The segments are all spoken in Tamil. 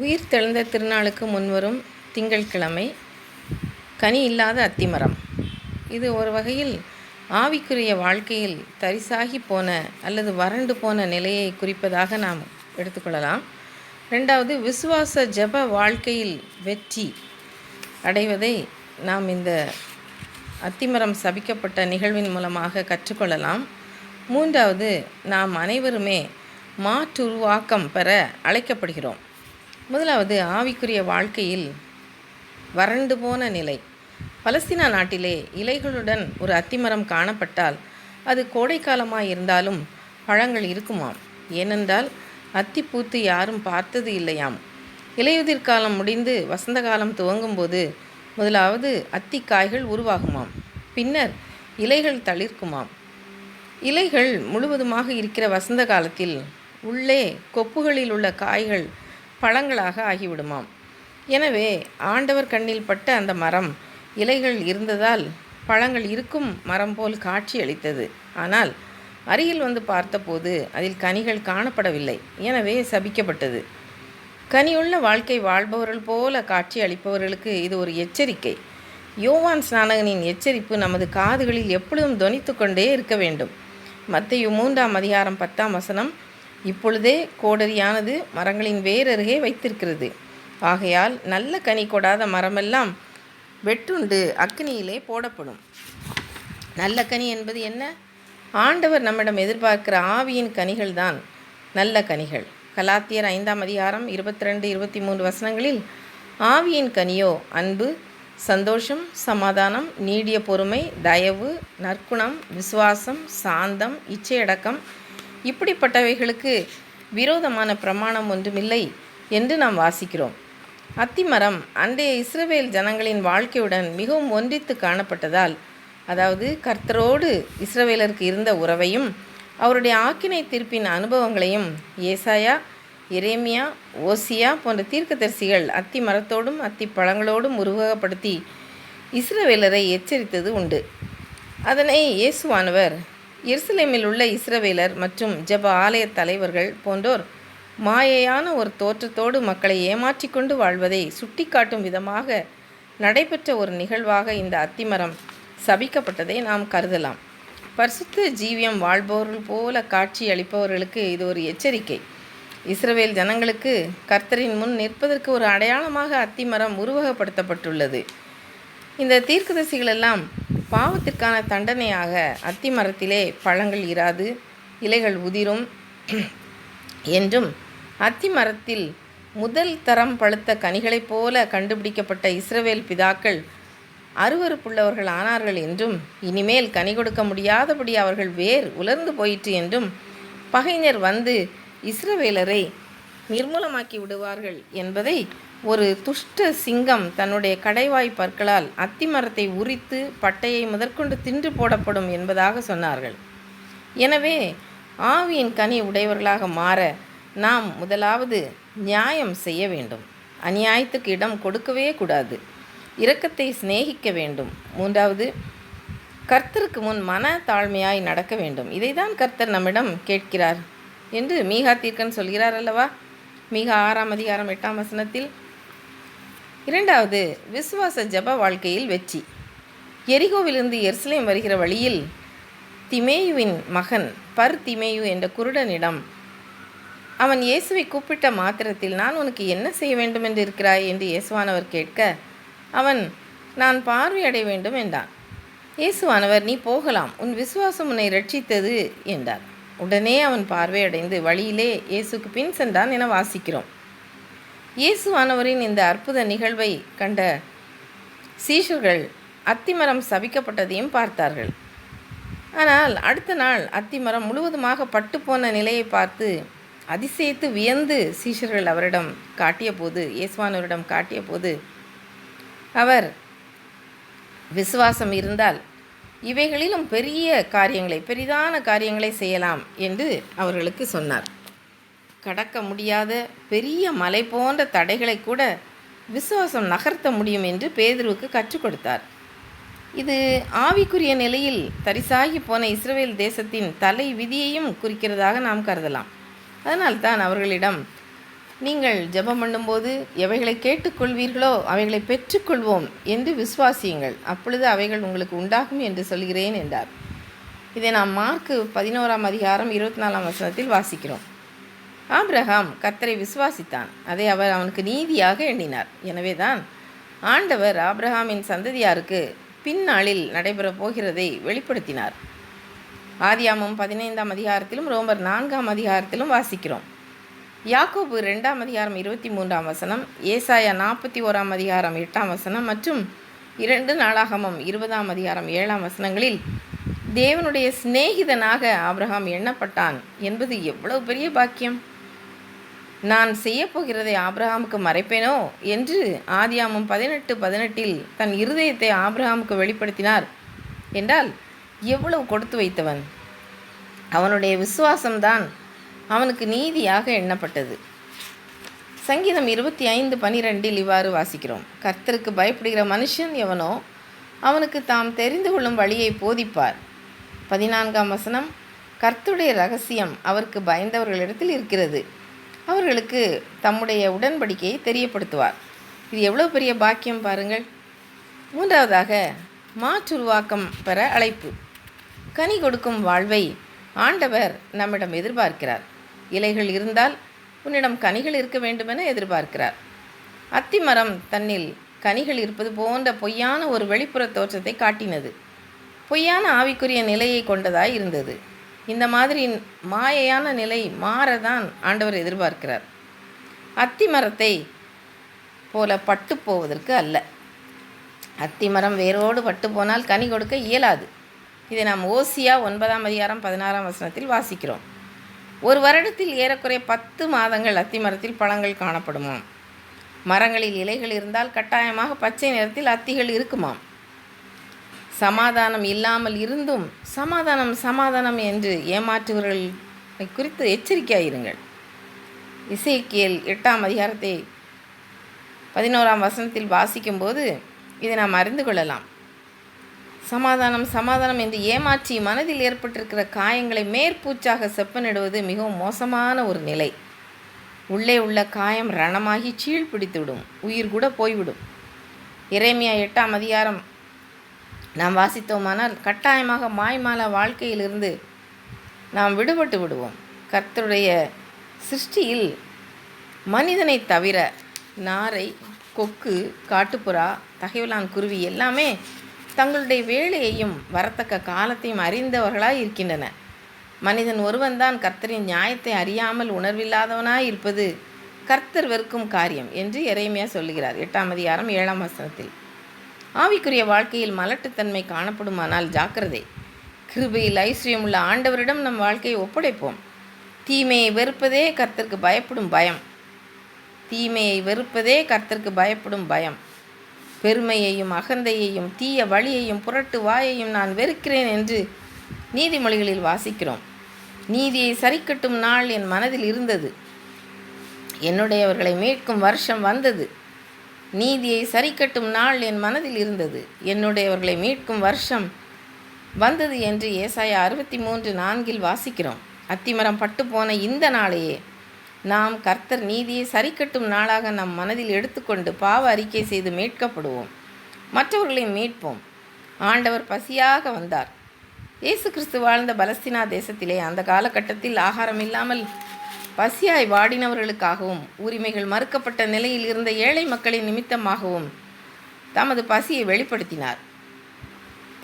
உயிர் தெழுந்த திருநாளுக்கு முன்வரும் திங்கட்கிழமை கனி இல்லாத அத்திமரம். இது ஒரு வகையில் ஆவிக்குரிய வாழ்க்கையில் தரிசாகி போன அல்லது வறண்டு போன நிலையை குறிப்பதாக நாம் எடுத்துக்கொள்ளலாம். ரெண்டாவது விசுவாச ஜெப வாழ்க்கையில் வெற்றி அடைவதை நாம் இந்த அத்திமரம் சபிக்கப்பட்ட நிகழ்வின் மூலமாக கற்றுக்கொள்ளலாம். மூன்றாவது நாம் அனைவருமே மாற்றுருவாக்கம் பெற அழைக்கப்படுகிறோம். முதலாவது ஆவிக்குரிய வாழ்க்கையில் வறண்டு போன நிலை. பலஸ்தீனா நாட்டிலே இலைகளுடன் ஒரு அத்திமரம் காணப்பட்டால் அது கோடைக்காலமாக இருந்தாலும் பழங்கள் இருக்குமாம். ஏனென்றால் அத்தி பூத்து யாரும் பார்த்தது இல்லையாம். இலையுதிர் காலம் முடிந்து வசந்த காலம் துவங்கும்போது முதலாவது அத்தி காய்கள் உருவாகுமாம். பின்னர் இலைகள் தளிர்க்குமாம். இலைகள் முழுவதுமாக இருக்கிற வசந்த காலத்தில் உள்ளே கொப்புகளில் உள்ள காய்கள் பழங்களாக ஆகிவிடுமாம். எனவே ஆண்டவர் கண்ணில் பட்ட அந்த மரம் இலைகள் இருந்ததால் பழங்கள் இருக்கும் மரம் போல் காட்சி அளித்தது. ஆனால் அருகில் வந்து பார்த்தபோது அதில் கனிகள் காணப்படவில்லை. எனவே சபிக்கப்பட்டது. கனியுள்ள வாழ்க்கை வாழ்பவர்கள் போல காட்சி அளிப்பவர்களுக்கு இது ஒரு எச்சரிக்கை. யோவான் ஸ்நானகனின் எச்சரிப்பு நமது காதுகளில் எப்பொழுதும் தொனித்து கொண்டே இருக்க வேண்டும். மத்திய மூன்றாம் அதிகாரம் பத்தாம் வசனம் இப்பொழுதே கோடரியானது மரங்களின் வேரருகே வைத்திருக்கிறது. ஆகையால் நல்ல கனி கொடாத மரமெல்லாம் வெட்டுண்டு அக்னியிலே போடப்படும். நல்ல கனி என்பது என்ன? ஆண்டவர் நம்மிடம் எதிர்பார்க்கிற ஆவியின் கனிகள்தான். நல்ல கனிகள். கலாத்தியர் ஐந்தாம் அதிகாரம் இருபத்தி ரெண்டு இருபத்தி மூன்று வசனங்களில் ஆவியின் கனியோ அன்பு சந்தோஷம் சமாதானம் நீடிய பொறுமை தயவு நற்குணம் விசுவாசம் சாந்தம் இச்சையடக்கம் இப்படிப்பட்டவைகளுக்கு விரோதமான பிரமாணம் ஒன்றுமில்லை என்று நாம் வாசிக்கிறோம். அத்திமரம் அன்றைய இஸ்ரவேல் ஜனங்களின் வாழ்க்கையுடன் மிகவும் ஒன்றித்து காணப்பட்டதால் அதாவது கர்த்தரோடு இஸ்ரவேலருக்கு இருந்த உறவையும் அவருடைய ஆக்கினை தீர்ப்பின் அனுபவங்களையும் ஏசாயா எரேமியா ஓசியா போன்ற தீர்க்கதரிசிகள் அத்தி மரத்தோடும் அத்தி பழங்களோடும் உருவகப்படுத்தி இஸ்ரவேலரை எச்சரித்தது உண்டு. அதனை இயேசுவானவர் எருசலேமில் உள்ள இஸ்ரவேலர் மற்றும் ஜெப ஆலய தலைவர்கள் போன்றோர் மாயையான ஒரு தோற்றத்தோடு மக்களை ஏமாற்றி கொண்டு வாழ்வதை சுட்டிக்காட்டும் விதமாக நடைபெற்ற ஒரு நிகழ்வாக இந்த அத்திமரம் சபிக்கப்பட்டதை நாம் கருதலாம். பரிசுத்த ஜீவியம் வாழ்பவர்கள் போல காட்சி அளிப்பவர்களுக்கு இது ஒரு எச்சரிக்கை. இஸ்ரவேல் ஜனங்களுக்கு கர்த்தரின் முன் நிற்பதற்கு ஒரு அடையாளமாக அத்திமரம் உருவகப்படுத்தப்பட்டுள்ளது. இந்த தீர்க்கதரிசிகளெல்லாம் பாவத்திற்கான தண்டனையாக அத்தி மரத்திலே பழங்கள் இராது இலைகள் உதிரும் என்றும் அத்தி மரத்தில் முதல் தரம் பழுத்த கனிகளைப் போல கண்டுபிடிக்கப்பட்ட இஸ்ரவேல் பிதாக்கள் அருவறுப்புள்ளவர்கள் ஆனார்கள் என்றும் இனிமேல் கனி கொடுக்க முடியாதபடி அவர்கள் வேர் உலர்ந்து போயிற்று என்றும் பகைஞர் வந்து இஸ்ரவேலரை நிர்மூலமாக்கி விடுவார்கள் என்பதை ஒரு துஷ்ட சிங்கம் தன்னுடைய கடைவாய் பற்களால் அத்திமரத்தை உரித்து பட்டையை முதற்கொண்டு தின்று போடப்படும் என்பதாக சொன்னார்கள். எனவே ஆவியின் கனி உடையவர்களாக மாற நாம் முதலாவது நியாயம் செய்ய வேண்டும். அநியாயத்துக்கு இடம் கொடுக்கவே கூடாது. இரக்கத்தை சிநேகிக்க வேண்டும். மூன்றாவது கர்த்தருக்கு முன் மன தாழ்மையாய் நடக்க வேண்டும். இதைதான் கர்த்தர் நம்மிடம் கேட்கிறார் என்று மீகா தீர்க்கன் சொல்கிறார் அல்லவா? மிக ஆறாம் அதிகாரம் எட்டாம் வசனத்தில் இரண்டாவது விசுவாச ஜப வாழ்க்கையில் வெற்றி. எரிகோவிலிருந்து எருசலேம் வருகிற வழியில் திமேயுவின் மகன் பர் திமேயு என்ற குருடனிடம் அவன் இயேசுவை கூப்பிட்ட மாத்திரத்தில் நான் உனக்கு என்ன செய்ய வேண்டும் என்று இருக்கிறாய்? என்று இயேசுவானவர் கேட்க அவன் நான் பார்வையடைய வேண்டும் என்றான். இயேசுவானவர் நீ போகலாம் உன் விசுவாசம் உன்னை ரட்சித்தது என்றார். உடனே அவன் பார்வையடைந்து வழியிலே இயேசுக்கு பின் சென்றான் என வாசிக்கிறோம். இயேசுவானவரின் இந்த அற்புத நிகழ்வை கண்ட சீஷர்கள் அத்திமரம் சபிக்கப்பட்டதையும் பார்த்தார்கள். ஆனால் அடுத்த நாள் அத்திமரம் முழுவதுமாக பட்டுப்போன நிலையை பார்த்து அதிசயித்து வியந்து சீஷர்கள் அவரிடம் காட்டிய போது இயேசுவானவரிடம் காட்டிய போது அவர் விசுவாசம் இருந்தால் இவைகளிலும் பெரிய காரியங்களை பெரிதான காரியங்களை செய்யலாம் என்று அவர்களுக்கு சொன்னார். கடக்க முடியாத பெரிய மலை போன்ற தடைகளை கூட விசுவாசம் நகர்த்த முடியும் என்று பேதுருவுக்கு கற்றுக் கொடுத்தார். இது ஆவிக்குரிய நிலையில் தரிசாகி போன இஸ்ரேல் தேசத்தின் தலை விதியையும் குறிக்கிறதாக நாம் கருதலாம். அதனால்தான் அவர்களிடம் நீங்கள் ஜெபம் பண்ணும்போது எவைகளை கேட்டுக்கொள்வீர்களோ அவைகளை பெற்றுக்கொள்வோம் என்று விசுவாசியுங்கள். அப்பொழுது அவைகள் உங்களுக்கு உண்டாகும் என்று சொல்கிறேன் என்றார். இதை நாம் மார்க்கு பதினோராம் அதிகாரம் இருபத்தி நாலாம் வசனத்தில் வாசிக்கிறோம். ஆப்ரஹாம் கத்தரை விசுவாசித்தான். அதை அவர் அவனுக்கு நீதியாக எண்ணினார். எனவே தான் ஆண்டவர் ஆப்ரஹாமின் சந்ததியாருக்கு பின்னாளில் நடைபெறப் போகிறதை வெளிப்படுத்தினார். ஆதியாமம் பதினைந்தாம் அதிகாரத்திலும் ரோமர் நான்காம் அதிகாரத்திலும் வாசிக்கிறோம். யாக்கோபு ரெண்டாம் அதிகாரம் இருபத்தி மூன்றாம் வசனம் ஏசாயா நாற்பத்தி ஓராம் அதிகாரம் எட்டாம் வசனம் மற்றும் இரண்டு நாளாகமம் இருபதாம் அதிகாரம் ஏழாம் வசனங்களில் தேவனுடைய சிநேகிதனாக ஆப்ரஹாம் எண்ணப்பட்டான் என்பது எவ்வளவு பெரிய பாக்கியம்? நான் செய்யப்போகிறதை ஆப்ரஹாமுக்கு மறைப்பேனோ என்று ஆதியாமம் பதினெட்டு பதினெட்டில் தன் இருதயத்தை ஆப்ரஹாமுக்கு வெளிப்படுத்தினார். என்றால் எவ்வளவு கொடுத்து வைத்தவன்? அவனுடைய விசுவாசம்தான் அவனுக்கு நீதியாக எண்ணப்பட்டது. சங்கீதம் இருபத்தி ஐந்து பனிரெண்டில் இவ்வாறு வாசிக்கிறோம். கர்த்தருக்கு பயப்படுகிற மனுஷன் எவனோ அவனுக்கு தாம் தெரிந்து கொள்ளும் வழியை போதிப்பார். பதினான்காம் வசனம் கர்த்துடைய ரகசியம் அவருக்கு பயந்தவர்களிடத்தில் இருக்கிறது. அவர்களுக்கு தம்முடைய உடன்படிக்கையை தெரியப்படுத்துவார். இது எவ்வளோ பெரிய பாக்கியம் பாருங்கள். மூன்றாவதாக மாற்றுருவாக்கம் பெற அழைப்பு. கனி கொடுக்கும் வாழ்வை ஆண்டவர் நம்மிடம் எதிர்பார்க்கிறார். இலைகள் இருந்தால் உன்னிடம் கனிகள் இருக்க வேண்டுமென எதிர்பார்க்கிறார். அத்திமரம் தன்னில் கனிகள் இருப்பது போன்ற பொய்யான ஒரு வெளிப்புற தோற்றத்தை காட்டினது. பொய்யான ஆவிக்குரிய நிலையை கொண்டதாய் இருந்தது. இந்த மாதிரி மாயையான நிலை மாறதான் ஆண்டவர் எதிர்பார்க்கிறார். அத்தி மரத்தை போல பட்டு போவதற்கு அல்ல. அத்தி மரம் வேரோடு பட்டு போனால் கனி கொடுக்க இயலாது. இதை நாம் ஓசியா ஒன்பதாம் அதிகாரம் பதினாறாம் வசனத்தில் வாசிக்கிறோம். ஒரு வருடத்தில் ஏறக்குறைய பத்து மாதங்கள் அத்தி மரத்தில் பழங்கள் காணப்படுமாம். மரங்களில் இலைகள் இருந்தால் கட்டாயமாக பச்சை நிறத்தில் அத்திகள் இருக்குமாம். சமாதானம் இல்லாமல் இருந்தும் சமாதானம் சமாதானம் என்று ஏமாற்றுவர்கள் குறித்து எச்சரிக்கையாயிருங்கள். இசைக்கியல் எட்டாம் அதிகாரத்தை பதினோராம் வசனத்தில் வாசிக்கும்போது இதை நாம் அறிந்து கொள்ளலாம். சமாதானம் சமாதானம் என்று ஏமாற்றி மனதில் ஏற்பட்டிருக்கிற காயங்களை மேற்பூச்சாக செப்பனிடுவது மிகவும் மோசமான ஒரு நிலை. உள்ளே உள்ள காயம் ரணமாகி சீழ் பிடித்துவிடும் உயிர் கூட போய்விடும். இறைமையா எட்டாம் அதிகாரம் நாம் வாசித்தோமானால் கட்டாயமாக மாய்மால வாழ்க்கையிலிருந்து நாம் விடுபட்டு விடுவோம். கர்த்தருடைய சிருஷ்டியில் மனிதனை தவிர நாரை கொக்கு காட்டுப்புறா தகைவலான் குருவி எல்லாமே தங்களுடைய வேலையையும் வரத்தக்க காலத்தையும் அறிந்தவர்களாய் இருக்கின்றன. மனிதன் ஒருவன்தான் கர்த்தரின் நியாயத்தை அறியாமல் உணர்வில்லாதவனாய் இருப்பது கர்த்தர் வெறுக்கும் காரியம் என்று இறைமையாக சொல்லுகிறார். எட்டாம் அதிகாரம் ஏழாம் வசனத்தில். ஆவிக்குரிய வாழ்க்கையில் மலட்டுத்தன்மை காணப்படுமானால் ஜாக்கிரதை. கிருபையில் ஐஸ்வர்யம் உள்ள ஆண்டவரிடம் நம் வாழ்க்கையை ஒப்படைப்போம். தீமையை வெறுப்பதே கர்த்தருக்கு பயப்படும் பயம். தீமையை வெறுப்பதே கர்த்தருக்கு பயப்படும் பயம். பெருமையையும் அகந்தையையும் தீய வழியையும் புரட்டு வாயையும் நான் வெறுக்கிறேன் என்று நீதிமொழிகளில் வாசிக்கிறோம். நீதியை சரிக்கட்டும் நாள் என் மனதில் இருந்தது. என்னுடையவர்களை மீட்கும் வருஷம் வந்தது. நீதியை சரிக்கட்டும் நாள் என் மனதில் இருந்தது. என்னுடையவர்களை மீட்கும் வருஷம் வந்தது என்று ஏசாயா அறுபத்தி மூன்று நான்கில் வாசிக்கிறோம். அத்திமரம் பட்டு போன இந்த நாளையே நாம் கர்த்தர் நீதியை சரிக்கட்டும் நாளாக நம் மனதில் எடுத்துக்கொண்டு பாவ அறிக்கை செய்து மீட்கப்படுவோம். மற்றவர்களை மீட்போம். ஆண்டவர் பசியாக வந்தார். இயேசு கிறிஸ்து வாழ்ந்த பலஸ்தீனா தேசத்திலே அந்த காலகட்டத்தில் ஆகாரம் இல்லாமல் பசியாய் வாடினவர்களுக்காகவும் உரிமைகள் மறுக்கப்பட்ட நிலையில் இருந்த ஏழை மக்களின் நிமித்தமாகவும் தமது பசியை வெளிப்படுத்தினார்.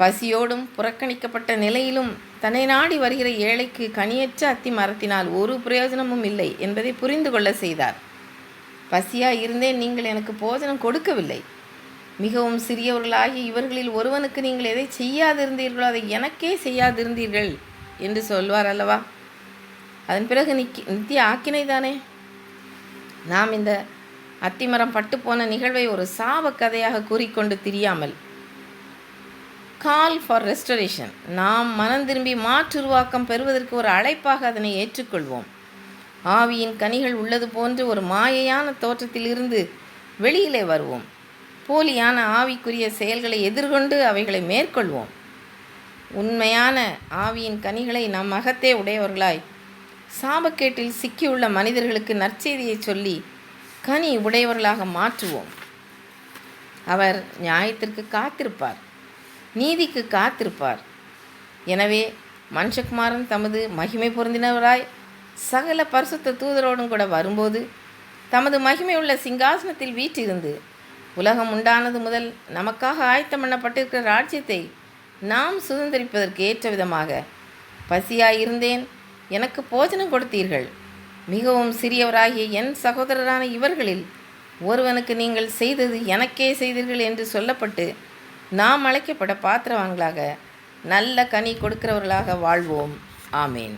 பசியோடும் புறக்கணிக்கப்பட்ட நிலையிலும் தன்னை நாடி வருகிற ஏழைக்கு கனியற்ற அத்தி மரத்தினால் ஒரு பிரயோஜனமும் இல்லை என்பதை புரிந்து கொள்ள செய்தார். பசியாய் இருந்தேன் நீங்கள் எனக்கு போஜனம் கொடுக்கவில்லை. மிகவும் சிறியவர்களாகி இவர்களில் ஒருவனுக்கு நீங்கள் எதை செய்யாதிருந்தீர்களோ அதை எனக்கே செய்யாதிருந்தீர்கள் என்று சொல்வார் அல்லவா? அதன் பிறகு நிக்கி நித்திய ஆக்கினை தானே நாம் இந்த அத்திமரம் பட்டுப்போன நிகழ்வை ஒரு சாப கதையாக கூறிக்கொண்டு திரியாமல். கால் ஃபார் ரெஸ்டரேஷன் நாம் மனம் திரும்பி மாற்றுருவாக்கம் பெறுவதற்கு ஒரு அழைப்பாக அதனை ஏற்றுக்கொள்வோம். ஆவியின் கனிகள் உள்ளது போன்று ஒரு மாயையான தோற்றத்திலிருந்து வெளியிலே வருவோம். போலியான ஆவிக்குரிய செயல்களை எதிர்கொண்டு அவைகளை மேற்கொள்வோம். உண்மையான ஆவியின் கனிகளை நம் அகத்தே உடையவர்களாய் சாபக்கேட்டில் சிக்கியுள்ள மனிதர்களுக்கு நற்செய்தியை சொல்லி கனி உடையவர்களாக மாற்றுவோம். அவர் நியாயத்திற்கு காத்திருப்பார் நீதிக்கு காத்திருப்பார். எனவே மனுஷகுமாரன் தமது மகிமை பொருந்தினவராய் சகல பரிசுத்த தூதரோடும் கூட வரும்போது தமது மகிமை உள்ள சிங்காசனத்தில் வீற்றிருந்து உலகம் உண்டானது முதல் நமக்காக ஆயத்தம் பண்ணப்பட்டிருக்கிற ராஜ்யத்தை நாம் சுதந்திரிப்பதற்கு ஏற்ற விதமாக பசியாயிருந்தேன். எனக்கு போஜனம் கொடுத்தீர்கள். மிகவும் சிறியவராகிய என் சகோதரரான இவர்களில் ஒருவனுக்கு நீங்கள் செய்தது எனக்கே செய்தீர்கள் என்று சொல்லப்பட்டு நாம் அழைக்கப்பட பாத்திரவான்களாக நல்ல கனி கொடுக்கிறவர்களாக வாழ்வோம். ஆமேன்.